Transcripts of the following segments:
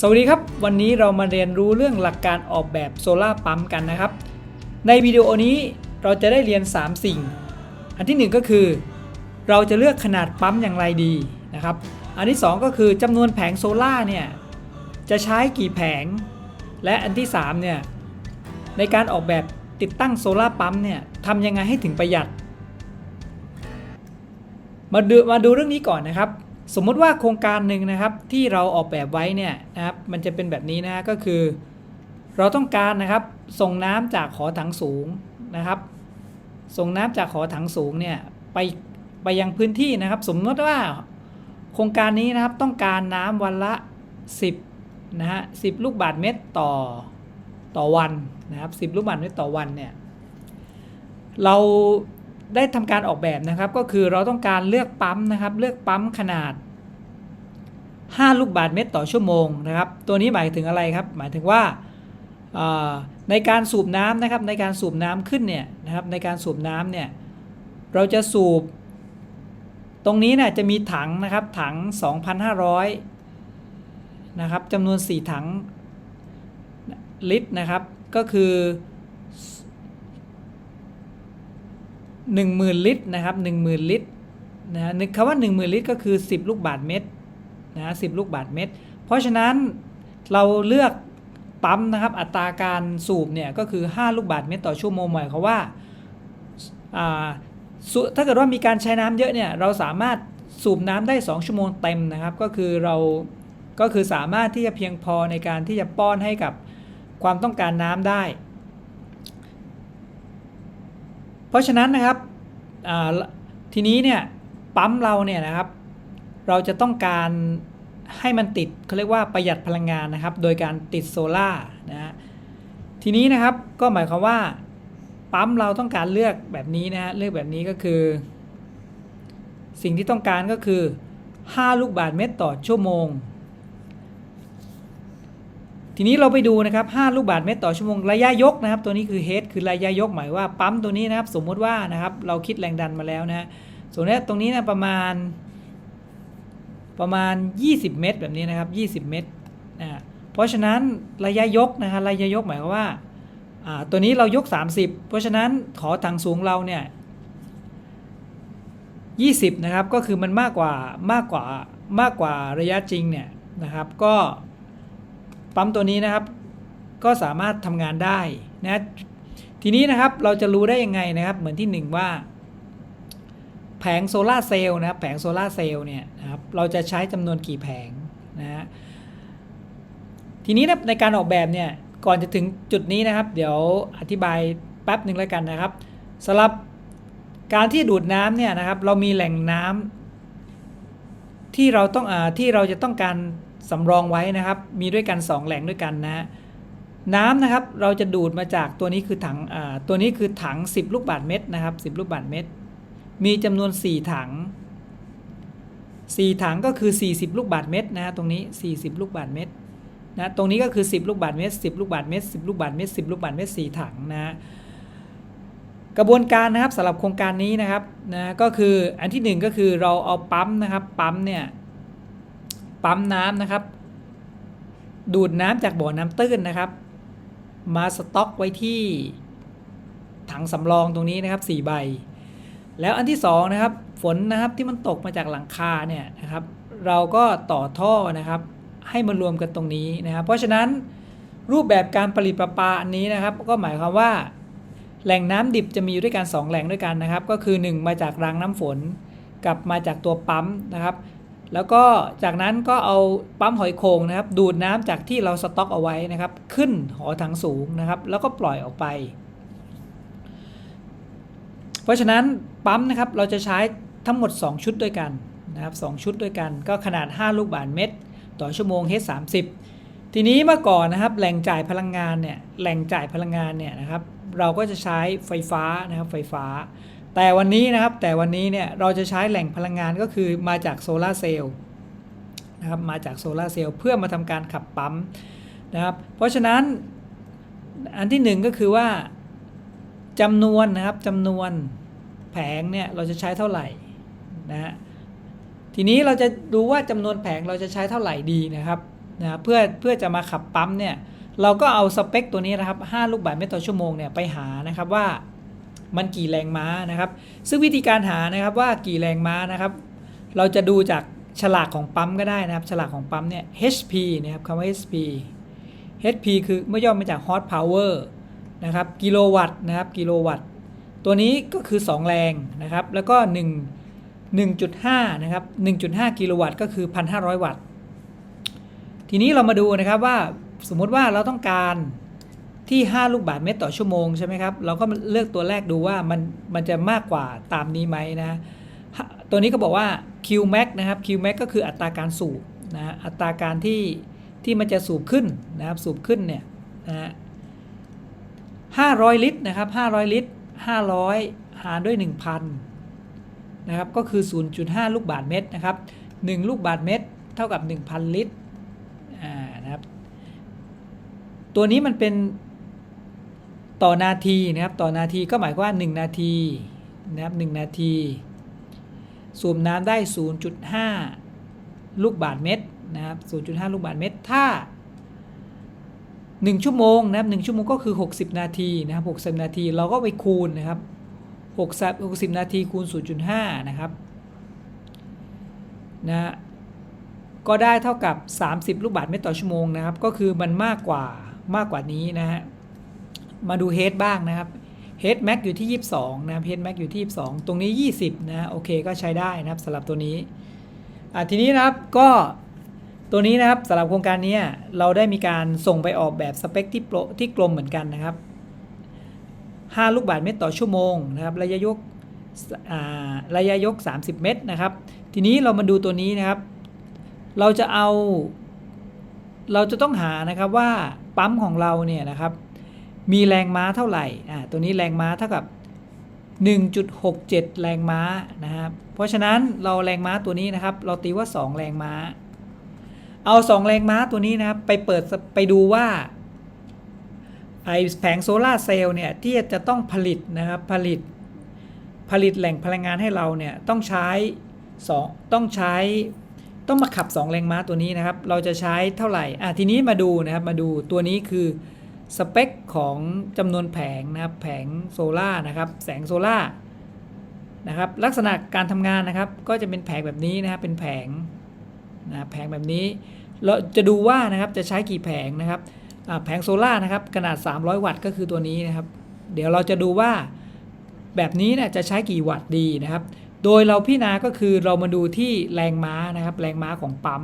สวัสดีครับ วันนี้เรามาเรียนรู้เรื่องหลักการออกแบบโซลาร์ปั๊มกันนะครับ ในวิดีโอนี้เราจะได้เรียน 3 สิ่ง อันที่ 1 ก็คือ เราจะเลือกขนาดปั๊มอย่างไรดีนะครับ อันที่ 2 ก็คือจำนวนแผงโซลาร์เนี่ยจะใช้กี่แผง และอันที่3เนี่ยในการออกแบบติดตั้งโซลาร์ปั๊มเนี่ยทำยังไงให้ถึงประหยัด มาดูมาดูเรื่องนี้ก่อนนะครับ สมมติว่าโครงการหนึ่งนะครับที่เราออกแบบไว้เนี่ยนะครับมันจะเป็นแบบนี้นะก็คือ เราต้องการนะครับส่งน้ำจากขอถังสูงนะครับ ส่งน้ำจากขอถังสูงเนี่ยไปไปยังพื้นที่นะครับ สมมติว่าโครงการนี้นะครับต้องการน้ำวันละ 10นะฮะ10ลูกบาทเมตรต่อต่อวันนะครับ10 ลูกบาทเมตรต่อวันเนี่ยเรา ได้ทำการออกแบบนะครับ ก็คือเราต้องการเลือกปั๊มนะครับ เลือกปั๊มขนาด 5 ลูกบาทเมตรต่อชั่วโมงนะครับ ตัวนี้หมายถึงอะไรครับ หมายถึงว่าในการสูบน้ำนะครับ ในการสูบน้ำขึ้นเนี่ยนะครับ ในการสูบน้ำเนี่ยเราจะสูบ ตรงนี้นี่ยจะมีถังนะครับ ถัง 2,500 นะครับจำนวน 4 ถังลิตรนะครับ ก็คือ 10,000 ลิตรนะครับ10,000 ลิตรนะนึกคำว่า 10,000 ลิตรก็คือ 10 ลูกบาทเมตรนะฮะ10ลูกบาทเมตร เพราะฉะนั้นเราเลือกปั๊มนะครับอัตราการสูบเนี่ยก็คือ 5 ลูกบาทเมตรต่อชั่วโมงหมายความว่าาถ้าเกิดว่ามีการใช้น้ำเยอะเนี่ยเราสามารถสูบน้ำได้ 2 ชั่วโมงเต็มนะครับ ก็คือเราก็คือสามารถที่จะเพียงพอในการที่จะป้อนให้กับความต้องการน้ำได้ เพราะฉะนั้นนะครับทีนี้เนี่ยปั๊มเราเนี่ยนะครับ เราจะต้องการให้มันติดเขาเรียกว่าประหยัดพลังงานนะครับ โดยการติดโซล่าร์นะฮะทีนี้นะครับก็หมายความว่าปั๊มเราต้องการเลือกแบบนี้นะฮะเลือกแบบนี้ก็คือ สิ่งที่ต้องการก็คือ 5 ลูกบาทเมตรต่อชั่วโมง ทีนี้เราไปดูนะครับ 5 ลูกบาทเมตรต่อชั่วโมง ระยะยกนะครับ ตัวนี้คือ head คือระยะยกหมายว่าปั๊มตัวนี้นะครับ สมมุติว่านะครับ เราคิดแรงดันมาแล้วนะส่วนนี้ตรงนี้นะประมาณ ประมาณ 20 เมตรแบบนี้นะครับ 20 เมตรนะเพราะฉะนั้นระยะยกนะครับระยะยกหมายความว่าอ่าตัวนี้เรายก 30 เพราะฉะนั้นขอถังสูงเราเนี่ย20 นะครับ ก็คือมันมากกว่ามากกว่ามากกว่าระยะจริงเนี่ยนะครับก็ปั๊มตัวนี้นะครับ ก็สามารถทำงานได้นะ ทีนี้นะครับเราจะรู้ได้ยังไงนะครับเหมือนที่หนึ่งว่าแผงโซลาร์เซลล์นะครับแผงโซลาร์เซลล์เนี่ยนะครับเราจะใช้จำนวนกี่แผงนะฮะทีนี้นะในการออกแบบเนี่ยก่อนจะถึงจุดนี้นะครับ เดี๋ยวอธิบายแป๊บหนึ่งแล้วกันนะครับสำหรับการที่ดูดน้ำเนี่ยนะครับ เรามีแหล่งน้ำที่เราต้องอาที่เราจะต้องการสำรองไว้นะครับ มีด้วยกัน 2 แหล่งด้วยกันนะฮะ น้ำนะครับเราจะดูดมาจากตัวนี้คือถังตัวนี้คือถัง 10 ลูกบาทเมตรนะครับ 10 ลูกบาทเมตร มีจำนวน 4 ถัง 4 ถังก็คือ 40 ลูกบาทเมตรนะฮะตรงนี้ 40 ลูกบาทเมตรนะตรงนี้ก็คือ 10 ลูกบาทเมตร 10 ลูกบาทเมตร 10 ลูกบาทเมตร 10 ลูกบาทเมตร 4 ถังนะฮะกระบวนการนะครับสำหรับโครงการนี้นะครับนะก็คืออันที่ 1 ก็คือเราเอาปั๊มนะครับปั๊มเนี่ยปั๊มน้ำนะครับ ดูดน้ำจากบ่อน้ำตื้นนะครับ มาสต็อกไว้ที่ถังสำรองตรงนี้นะครับ4ใบ แล้วอันที่2นะครับฝนนะครับที่มันตกมาจากหลังคาเนี่ยนะครับ เราก็ต่อท่อนะครับ ให้มารวมกันตรงนี้นะครับ เพราะฉะนั้นรูปแบบการผลิตประปาอันนี้นะครับ ก็หมายความว่า แหล่งน้ำดิบจะมีอยู่ด้วยกัน 2 แหล่งด้วยกันนะครับ ก็คือ 1 มาจากรางน้ำฝน กับมาจากตัวปั๊มนะครับ แล้วก็จากนั้นก็เอาปั๊มหอยโขงนะครับ ดูดน้ำจากที่เราสต็อกเอาไว้นะครับ ขึ้นหอถังสูงนะครับ แล้วก็ปล่อยออกไป เพราะฉะนั้นปั๊มนะครับเราจะใช้ทั้งหมด 2 ชุดด้วยกันนะครับสชุดด้วยกัน ก็ขนาด 5 ลูกบาศก์เมตร ต่อชั่วโมง H30 ทีนี้เมื่อก่อนนะครับแหล่งจ่ายพลังงานเนี่ยแหล่งจ่ายพลังงานเนี่ยนะครับ เราก็จะใช้ไฟฟ้านะครับไฟฟ้า แต่วันนี้นะครับแต่วันนี้เนี่ยเราจะใช้แหล่งพลังงานก็คือมาจากโซลาร์เซลล์นะครับมาจากโซลาร์เซลล์เพื่อมาทำการขับปั๊มนะครับเพราะฉะนั้นอันที่หนึ่งก็คือว่าจำนวนนะครับจำนวนแผงเนี่ยเราจะใช้เท่าไหร่นะฮะทีนี้เราจะดูว่าจำนวนแผงเราจะใช้เท่าไหร่ดีนะครับนะเพื่อเพื่อจะมาขับปั๊มเนี่ยเราก็เอาสเปคตัวนี้นะครับ5ลูกบาศก์เมตรต่อชั่วโมงเนี่ยไปหานะครับว่า มันกี่แรงม้านะครับ ซึ่งวิธีการหานะครับว่ากี่แรงม้านะครับ เราจะดูจากฉลากของปั๊มก็ได้นะครับ ฉลากของปั๊มเนี่ย HP นะครับคำว่า HP HP คือเมื่อย่อมาจาก horsepower นะครับกิโลวัตต์นะครับกิโลวัตต์ ตัวนี้ก็คือ 2 แรงนะครับ แล้วก็1 1.5นะครับ1.5 กิโลวัตต์ก็คือ 1,500 วัตต์ ทีนี้เรามาดูนะครับว่าสมมติว่าเราต้องการ ที่ 5 ลูกบาศก์เมตรต่อชั่วโมงใช่ไหมครับ เราก็เลือกตัวแรกดูว่ามันมันจะมากกว่าตามนี้ไหมนะ ตัวนี้ก็บอกว่า Qmax นะครับ Qmax ก็คืออัตราการสูบนะอัตราการที่ที่มันจะสูบขึ้นนะครับสูบขึ้นเนี่ยนะฮะ500ลิตรนะครับ500ลิตร500หารด้วย1,000นะครับก็คือ 0.5 ลูกบาศก์เมตรนะครับ1ลูกบาศก์เมตร เท่ากับ 1,000 ลิตรอ่านะครับตัวนี้มันเป็น ต่อนาทีนะครับต่อนาทีก็หมายความว่า 1 นาทีนะครับ1นาที สูบน้ำได้ 0.5 ลูกบาศก์เมตรนะครับ 0.5 ลูกบาศก์เมตร ถ้า 1 ชั่วโมงนะครับ1ชั่วโมงก็คือ 60 นาทีนะครับ 60 นาทีเราก็ไปคูณนะครับ60 60 นาทีคูณ 0.5 นะครับนะฮะก็ได้เท่ากับ 30 ลูกบาศก์เมตรต่อชั่วโมงนะครับ ก็คือมันมากกว่ามากกว่านี้นะฮะ มาดูเฮดบ้างนะครับเฮดแม็กอยู่ที่ 22 นะครับเฮดแม็กอยู่ที่ 22 ตรงนี้ 20นะฮะโอเคก็ใช้ได้นะครับสำหรับตัวนี้อะทีนี้นะครับก็ตัวนี้นะครับสำหรับโครงการนี้เราได้มีการส่งไปออกแบบสเปคที่โปรที่กลมเหมือนกันนะครับ 5 ลูกบาศก์เมตรต่อชั่วโมงนะครับระยะยกระยะยก 30 เมตรนะครับ ทีนี้เรามาดูตัวนี้นะครับ เราจะเอา เราจะต้องหานะครับว่าปั๊มของเราเนี่ยนะครับ มีแรงม้าเท่าไหร่ อ่า ตัวนี้แรงม้าเท่ากับ 1.67 แรงม้านะครับ เพราะฉะนั้นเราแรงม้าตัวนี้นะครับ เราตีว่า 2 แรงม้า เอา 2 แรงม้าตัวนี้นะครับ ไปเปิดไปดูว่าไอแผงโซลาร์เซลล์เนี่ยที่จะต้องผลิตนะครับ ผลิต ผลิตแหล่งพลังงานให้เราเนี่ยต้องใช้สองต้องใช้ต้องมาขับ 2 แรงม้าตัวนี้นะครับ เราจะใช้เท่าไหร่ อะทีนี้มาดูนะครับ มาดูตัวนี้คือ สเปคของจำนวนแผงนะครับแผงโซล่านะครับแสงโซล่านะครับลักษณะการทำงานนะครับก็จะเป็นแผงแบบนี้นะครับเป็นแผงนะแผงแบบนี้เราจะดูว่านะครับจะใช้กี่แผงนะครับแผงโซล่านะครับขนาด 300 วัตต์ก็คือตัวนี้นะครับ เดี๋ยวเราจะดูว่าแบบนี้นี่ยจะใช้กี่วัตต์ดีนะครับ โดยเราพิจารณาก็คือเรามาดูที่แรงม้านะครับ แรงม้าของปั๊ม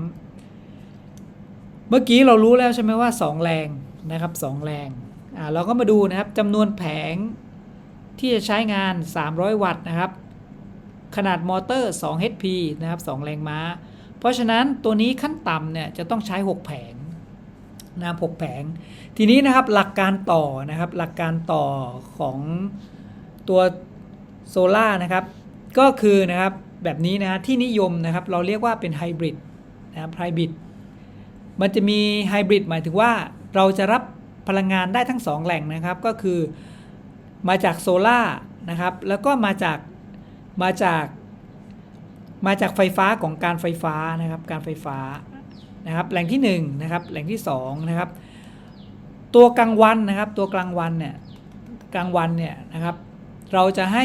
เมื่อกี้เรารู้แล้วใช่ไหมว่า 2 แรง นะครับ2แรงอ่าเราก็มาดูนะครับจำนวนแผงที่จะใช้งาน 300 วัตต์นะครับ ขนาดมอเตอร์ 2 HP นะครับ 2 แรงม้า เพราะฉะนั้นตัวนี้ขั้นต่ำเนี่ยจะต้องใช้ 6 แผงนะ6แผง ทีนี้นะครับหลักการต่อนะครับหลักการต่อของตัวโซล่านะครับก็คือนะครับแบบนี้นะที่นิยมนะครับเราเรียกว่าเป็นไฮบริดนะครับไฮบริดมันจะมีไฮบริดหมายถึงว่า เราจะรับพลังงานได้ทั้ง 2 แหล่งนะครับ ก็คือมาจากโซล่านะครับ แล้วก็มาจาก มาจาก มาจากไฟฟ้าของการไฟฟ้านะครับ การไฟฟ้านะครับ แหล่งที่1นะครับ แหล่งที่2นะครับ ตัวกลางวันนะครับ ตัวกลางวันเนี่ย กลางวันเนี่ยนะครับ เราจะให้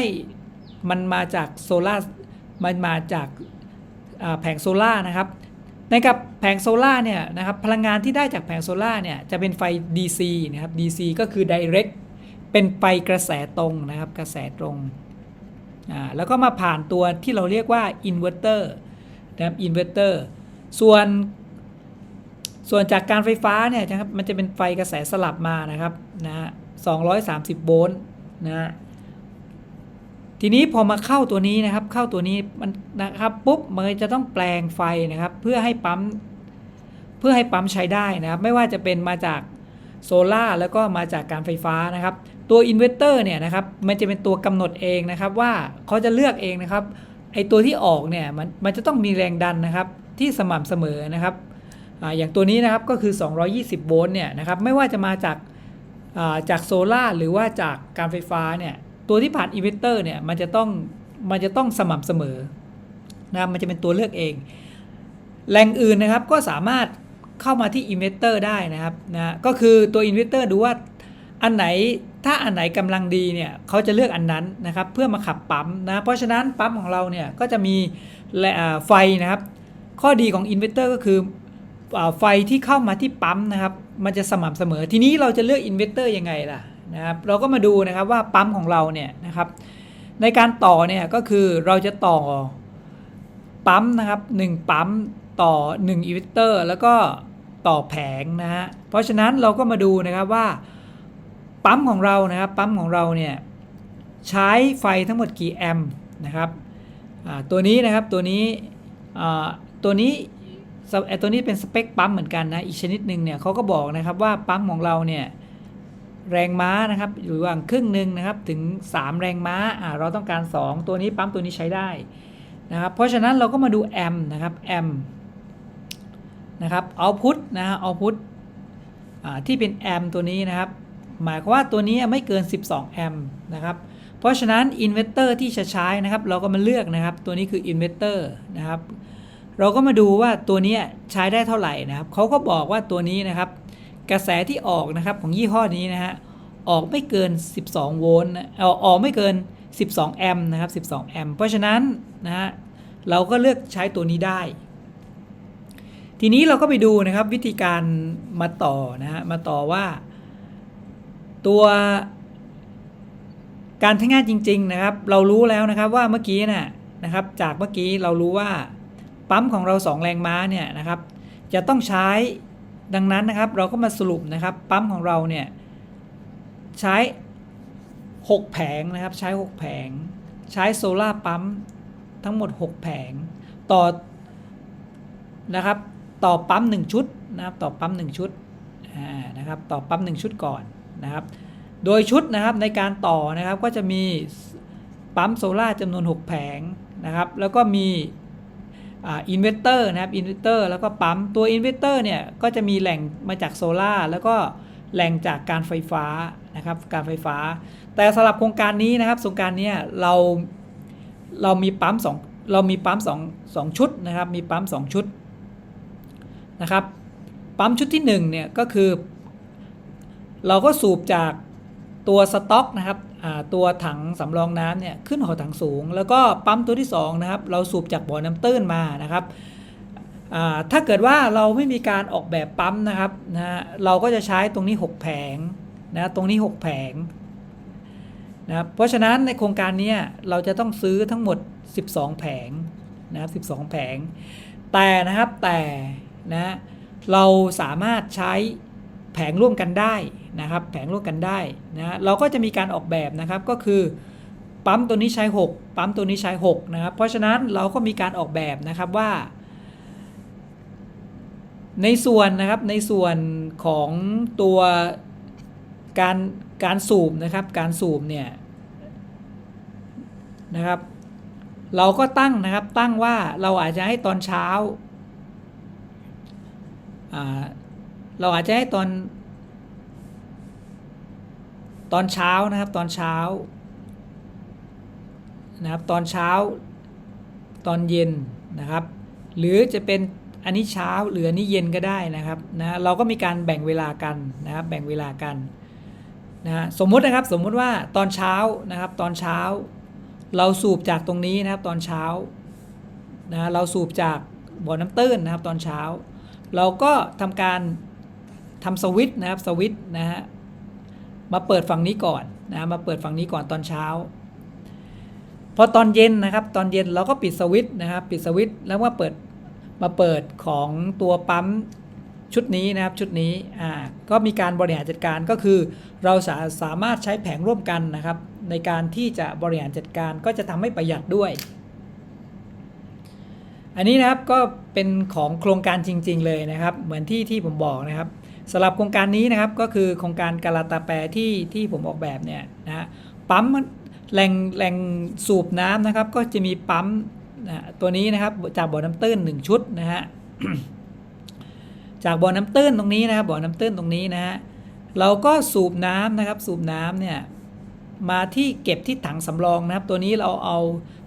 มันมาจากโซล่ามันมาจากแผงโซล่านะครับ ในกับแผงโซล่าเนี่ยนะครับพลังงานที่ได้จากแผงโซล่าเนี่ยจะเป็นไฟ DC นะครับ DC ก็คือ direct เป็นไฟกระแสตรงนะครับกระแสตรงอ่าแล้วก็มาผ่านตัวที่เราเรียกว่าอินเวอร์เตอร์นะครับอินเวอร์เตอร์ส่วนส่วนจากการไฟฟ้าเนี่ยนะครับมันจะเป็นไฟกระแสสลับมานะครับนะฮะ230 โวลต์นะฮะ ทีนี้พอมาเข้าตัวนี้นะครับ เข้าตัวนี้มันนะครับปุ๊บมันจะต้องแปลงไฟนะครับ เพื่อให้ปั๊มเพื่อให้ปั๊มใช้ได้นะครับ ไม่ว่าจะเป็นมาจากโซล่าแล้วก็มาจากการไฟฟ้านะครับ ตัวอินเวอร์เตอร์เนี่ยนะครับมันจะเป็นตัวกำหนดเองนะครับ ว่าเขาจะเลือกเองนะครับไอตัวที่ออกเนี่ยมันมันจะต้องมีแรงดันนะครับที่สม่ำเสมอนะครับออย่างตัวนี้นะครับก็คือ 220 โวลต์เนี่ยนะครับไม่ว่าจะมาจากาจากโซล่าหรือว่าจากการไฟฟ้าเนี่ย ตัวที่ผ่านอินเวอร์เตอร์เนี่ยมันจะต้องมันจะต้องสม่ำเสมอนะมันจะเป็นตัวเลือกเอง แหล่งอื่นนะครับก็สามารถเข้ามาที่อินเวสเตอร์ได้นะครับนะก็คือตัวอินเวสเตอร์ดูว่าอันไหนถ้าอันไหนกำลังดีเนี่ยเขาจะเลือกอันนั้นนะครับเพื่อมาขับปั๊มนะเพราะฉะนั้นปั๊มของเราเนี่ยก็จะมีและไฟนะครับ ข้อดีของอินเวสเตอร์ก็คือไฟที่เข้ามาที่ปั๊มนะครับ มันจะสม่ำเสมอทีนี้เราจะเลือกอินเวสเตอร์ยังไงล่ะ นะครับเราก็มาดูนะครับว่าปั๊มของเราเนี่ยนะครับในการต่อเนี่ยก็คือเราจะต่อปั๊มนะครับ1ปั๊มต่อ1อิเวสเตอร์แล้วก็ต่อแผงนะฮะเพราะฉะนั้นเราก็มาดูนะครับว่าปั๊มของเรานะครับปั๊มของเราเนี่ยใช้ไฟทั้งหมดกี่แอมป์นะครับตัวนี้นะครับตัวนี้ตัวนี้ไอตัวนี้เป็นสเปคปั๊มเหมือนกันนะอีกชนิดหนึ่งเนี่ยเขาก็บอกนะครับว่าปั๊มของเราเนี่ย แรงม้านะครับอยู่ระหว่างครึ่งหนึ่งนะครับถึง 3 แรงม้าอ่าเราต้องการ 2 ตัวนี้ปั๊มตัวนี้ใช้ได้นะครับเพราะฉะนั้นเราก็มาดูแอมนะครับแอมนะครับเอาพุทนะฮะเอาพุทที่เป็นแอมตัวนี้นะครับหมายความว่าตัวนี้ไม่เกิน 12 แอมป์นะครับเพราะฉะนั้นอินเวสเตอร์ที่จะใช้นะครับเราก็มาเลือกนะครับตัวนี้คืออินเวสเตอร์นะครับเราก็มาดูว่าตัวนี้ใช้ได้เท่าไหร่นะครับเขาก็บอกว่าตัวนี้นะครับ กระแสที่ออกนะครับของยี่ห้อนี้นะฮะออกไม่เกิน 12 โวลต์เอาออกไม่เกิน 12 แอมป์นะครับ 12 แอมป์เพราะฉะนั้นนะฮะเราก็เลือกใช้ตัวนี้ได้ ทีนี้เราก็ไปดูนะครับวิธีการมาต่อนะฮะมาต่อว่า ตัวการใช้งานจริง ๆ นะครับ เรารู้แล้วนะครับว่าเมื่อกี้น่ะนะครับ จากเมื่อกี้เรารู้ว่าปั๊มของเรา 2 แรงม้าเนี่ยนะครับ จะต้องใช้ ดังนั้นนะครับเราก็มาสรุปนะครับปั๊มของเราเนี่ยใช้ 6 แผงนะครับใช้ 6 แผง ใช้โซลาปั๊มทั้งหมด 6 แผงต่อนะครับต่อปั๊ม 1 ชุดนะครับต่อปั๊ม 1 ชุดนะครับต่อปั๊ม 1 ชุดก่อนนะครับโดยชุดนะครับในการต่อนะครับก็จะมีปั๊มโซล่าจำนวน 6 แผงนะครับแล้วก็มี อินเวสเตอร์นะครับอินเวสเตอร์แล้วก็ปั๊มตัวอินเวสเตอร์เนี่ยก็จะมีแหล่งมาจากโซล่าแล้วก็แหล่งจากการไฟฟ้านะครับการไฟฟ้า แต่สำหรับโครงการนี้นะครับโครงการนี้เราเรามีปั๊มสองเรามีปั๊มสองสองชุดนะครับมีปั๊มสองชุดนะครับปั๊มชุดที่1เนี่ยก็คือ เราก็สูบจากตัวสต็อกนะครับ ตัวถังสำรองน้ำเนี่ยขึ้นหอถังสูง แล้วก็ปั๊มตัวที่2นะครับเราสูบจากบ่อน้ำตื้นมานะครับถ้าเกิดว่าเราไม่มีการออกแบบปั๊มนะครับนะเราก็จะใช้ตรงนี้ 6 แผงนะตรงนี้ 6 แผงนะเพราะฉะนั้นในโครงการนี้เราจะต้องซื้อทั้งหมด 12 แผงนะครับ12 แผง แต่นะครับแต่นะเราสามารถใช้แผงร่วมกันได้ นะครับแผงร่วมกันได้นะเราก็จะมีการออกแบบนะครับก็คือปั๊มตัวนี้ใช้ 6 ปั๊มตัวนี้ใช้6นะครับเพราะฉะนั้นเราก็มีการออกแบบนะครับว่า ในส่วนนะครับในส่วนของตัวการการสูบนะครับการสูบเนี่ยนะครับเราก็ตั้งนะครับตั้งว่าเราอาจจะให้ตอนเช้าเราอาจจะให้ตอน ตอนเช้านะครับตอนเช้านะครับตอนเช้าตอนเย็นนะครับ หรือจะเป็นอันนี้เช้าหรืออันนี้เย็นก็ได้นะครับนะเราก็มีการแบ่งเวลากันนะครับแบ่งเวลากันนะสมมุตินะครับสมมุติว่าตอนเช้านะครับตอนเช้า เราสูบจากตรงนี้นะครับตอนเช้านะเราสูบจากบ่อน้ำตื้นนะครับตอนเช้า เราก็ทำการทำสวิตนะครับสวิตนะฮะ มาเปิดฝั่งนี้ก่อนนะมาเปิดฝั่งนี้ก่อนตอนเช้า พอตอนเย็นนะครับ ตอนเย็นเราก็ปิดสวิตช์นะครับ ปิดสวิตช์แล้วว่าเปิดมาเปิดของตัวปั๊มชุดนี้นะครับชุดนี้อ่าก็มีการบริหารจัดการก็คือ เราสาสามารถใช้แผงร่วมกันนะครับ ในการที่จะบริหารจัดการก็จะทำให้ประหยัดด้วย อันนี้นะครับก็เป็นของโครงการจริง ๆ เลยนะครับ เหมือนที่ที่ผมบอกนะครับ สำหรับโครงการนี้นะครับก็คือโครงการกาลาตาแปรที่ที่ผมออกแบบเนี่ยนะปั๊มแหล่งแหล่งสูบน้ำนะครับ ก็จะมีปั๊มนะตัวนี้นะครับจากบ่อน้ำตื้น 1 ชุดนะฮะจากบ่อน้ำตื้นตรงนี้นะครับบ่อน้ำตื้นตรงนี้นะฮะเราก็สูบน้ำนะครับ สูบน้ำเนี่ยมาที่เก็บที่ถังสำรองนะครับ ตัวนี้เราเอา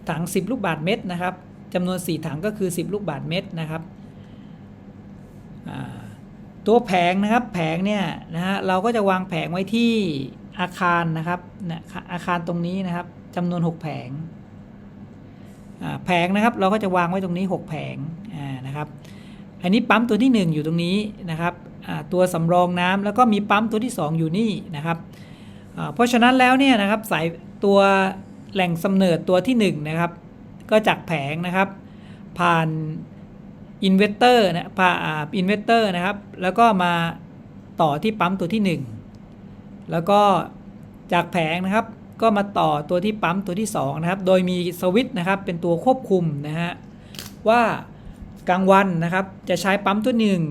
ถัง 10 ลูกบาทเมตรนะครับจำนวน 4 ถังก็คือ 10 ลูกบาทเมตรนะครับ ตัวแผงนะครับแผงเนี่ยนะฮะเราก็จะวางแผงไว้ที่อาคารนะครับนะอาคารตรงนี้นะครับจำนวน 6 แผงแผงนะครับเราก็จะวางไว้ตรงนี้ 6 แผงนะครับอันนี้ปั๊มตัวที่ 1 อยู่ตรงนี้นะครับตัวสำรองน้ำแล้วก็มีปั๊มตัวที่ 2 อยู่นี่นะครับเพราะฉะนั้นแล้วเนี่ยนะครับสายตัวแหล่งกำเนิดตัวที่1นะครับก็จากแผงนะครับผ่าน อินเวสเตอร์นะผ่าอินเวสเตอร์นะครับ แล้วก็มาต่อที่ปั๊มตัวที่ 1 แล้วก็จากแผงนะครับ ก็มาต่อตัวที่ปั๊มตัวที่ 2 นะครับ โดยมีสวิตช์นะครับเป็นตัวควบคุมนะฮะว่ากลางวันนะครับจะใช้ปั๊มตัวหนึ่ง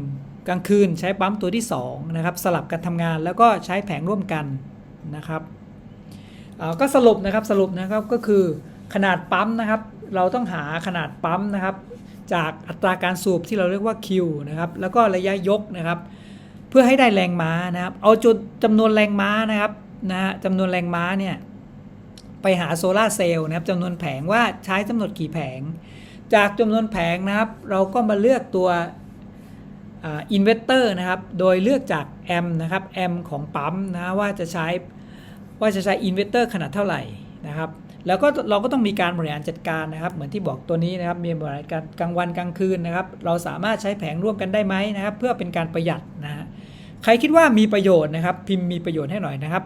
กลางคืนใช้ปั๊มตัวที่2นะครับสลับกันทำงานแล้วก็ใช้แผงร่วมกันนะครับอ่อก็สรุปนะครับสรุปนะครับก็คือขนาดปั๊มนะครับ เราต้องหาขนาดปั๊มนะครับ จากอัตราการสูบที่เราเรียกว่า Q นะครับแล้วก็ระยะยกนะครับ เพื่อให้ได้แรงม้านะครับ เอาจุดจำนวนแรงม้านะครับนะฮะจำนวนแรงม้าเนี่ยไปหาโซลาเซลล์นะครับจำนวนแผงว่าใช้จำนวนกี่แผง จากจำนวนแผงนะครับ เราก็มาเลือกตัวอินเวสเตอร์นะครับ โดยเลือกจากแอมนะครับแอมของปั๊มนะว่าจะใช้ว่าจะใช้อินเวสเตอร์ขนาดเท่าไหร่นะครับ แล้วก็เราก็ต้องมีการบริหารจัดการนะครับ เหมือนที่บอกตัวนี้นะครับ มีบริหารการกลางวันกลางคืนนะครับ เราสามารถใช้แผงร่วมกันได้ไหมนะครับ เพื่อเป็นการประหยัดนะฮะใครคิดว่ามีประโยชน์นะครับ พิมพ์มีประโยชน์ให้หน่อยนะครับ